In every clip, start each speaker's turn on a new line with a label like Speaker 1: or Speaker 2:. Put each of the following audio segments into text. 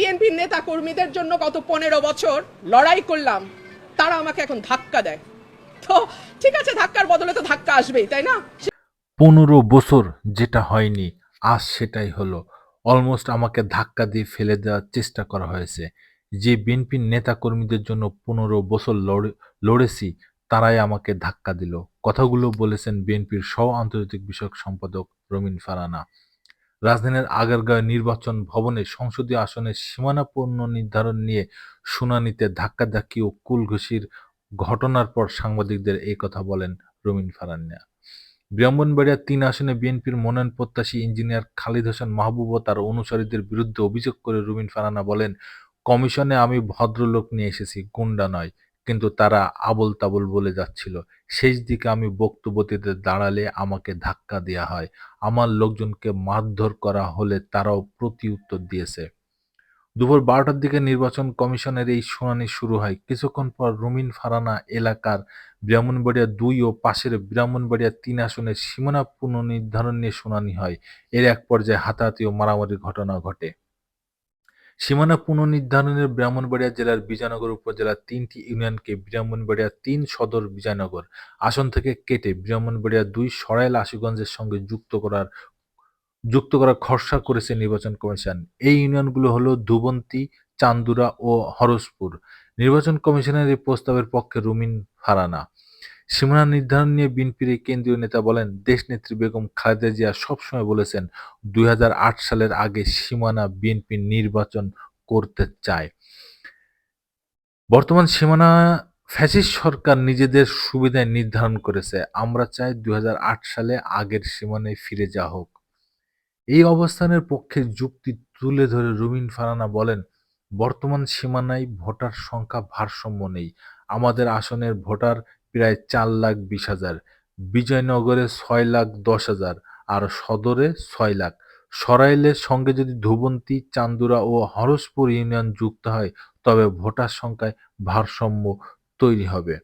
Speaker 1: বিএনপির নেতা কর্মীদের জন্য গত পনেরো বছর লড়াই করলাম, তারা আমাকে এখন ধাক্কা দেয়। তো ঠিক আছে, ধাক্কার বদলে তো ধাক্কা আসবেই, তাই না?
Speaker 2: পনেরো বছর যেটা হয়নি, আজ সেটাই হলো। অলমোস্ট আমাকে ধাক্কা দিয়ে ফেলে দেওয়ার চেষ্টা করা হয়েছে। যে বিএনপির নেতা কর্মীদের জন্য পনেরো বছর লড়ে- লড়েছি, তারাই আমাকে ধাক্কা দিল। কথাগুলো বলেছেন বিএনপির সহ আন্তর্জাতিক বিষয়ক সম্পাদক রমিন ফারানা। রাজধানীর আগারগাঁও নির্বাচন ভবনে সংসদীয় আসনের সীমানা নির্ধারণ নিয়ে শুনানিতে ধাক্কাধাক্কি ও কুলঘুষির ঘটনার পর সাংবাদিকদের এই কথা বলেন রমিন ফারান্না। ব্রাহ্মণবাড়িয়া তিন আসনে বিএনপির মনোনয়ন প্রত্যাশী ইঞ্জিনিয়ার খালিদ হোসেন মাহবুব ও তার অনুসারীদের বিরুদ্ধে অভিযোগ করে রুমিন ফারানা বলেন, কমিশনে আমি ভদ্রলোক নিয়ে এসেছি, গুন্ডা নয়। কিন্তু তারা আবল তাবল বলে যাচ্ছিল। শেষ দিকে আমি বক্তব্য দিতে দাঁড়ালে আমাকে ধাক্কা দেওয়া হয়। আমার লোকজনকে মারধর করা হলে তারাও প্রতি উত্তর দিয়েছে। দুপুর বারোটার দিকে নির্বাচন কমিশনের এই শুনানি শুরু হয়। কিছুক্ষণ পর রুমিন ফারানা এলাকার ব্রাহ্মণবাড়িয়া দুই ও পাশের ব্রাহ্মণবাড়িয়া তিন আসনের সীমানা পুনর্নির্ধারণ নিয়ে শুনানি হয়। এর এক পর্যায়ে হাতাহাতি ও মারামারির ঘটনা ঘটে। সীমানা পুনর্নির্ধারণের ব্রাহ্মণবাড়িয়া জেলার বিজয়নগর উপজেলার তিনটি ইউনিয়নকে ব্রাহ্মণবাড়িয়া তিন সদর বিজয়নগর আসন থেকে কেটে ব্রাহ্মণবাড়িয়া দুই সরাইল আশুগঞ্জের সঙ্গে যুক্ত করার যুক্ত করার খসড়া করেছে নির্বাচন কমিশন। এই ইউনিয়নগুলো হলো ধুবন্তী, চান্দুরা ও হরসপুর। নির্বাচন কমিশনের এই প্রস্তাবের পক্ষে রুমিন ফারানা। সীমানা নির্ধারণ নিয়ে বিএনপির কেন্দ্রীয় নেতা বলেন, দেশনেত্রী বেগম খালেদা জিয়া সবসময় বলেছেন, দুই হাজার আট সালের আগে সীমানা বিএনপি নির্বাচন করতে চায়। বর্তমান সীমানা ফ্যাসিস্ট সরকার নিজেদের সুবিধায় নির্ধারণ করেছে। আমরা চাই দুই সালে আগের সীমানায় ফিরে যাওয়া হোক। এই অবস্থানের পক্ষে যুক্তি তুলে ধরে রুমিন ফারানা বলেন, বর্তমান সীমানায় ভোটার সংখ্যা ভারসাম্য নেই। আমাদের আসনের ভোটার প্রায় চার লাখ বিশ হাজার, বিজয়নগরে ছয় লাখ দশ হাজার আর সদরে ছয় লাখ। সরাইলের সঙ্গে যদি ধুবন্তী, চান্দুরা ও হরসপুর ইউনিয়ন যুক্ত হয়, তবে ভোটার সংখ্যায় ভারসাম্য তৈরি হবে।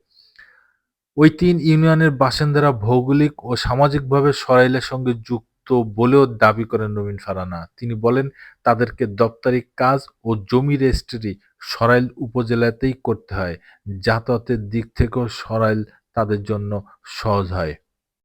Speaker 2: ওই তিন ইউনিয়নের বাসিন্দারা ভৌগোলিক ও সামাজিকভাবে সরাইলের সঙ্গে যুক্ত বলেও দাবি করেন রবিন ফারানা। তিনি বলেন, তাদেরকে দপ্তরি কাজ ও জমি রেজিস্ট্রি সরাইল উপজেলাতেই করতে হয়। যাতায়াতের দিক থেকেও সরাইল তাদের জন্য সহজ হয়।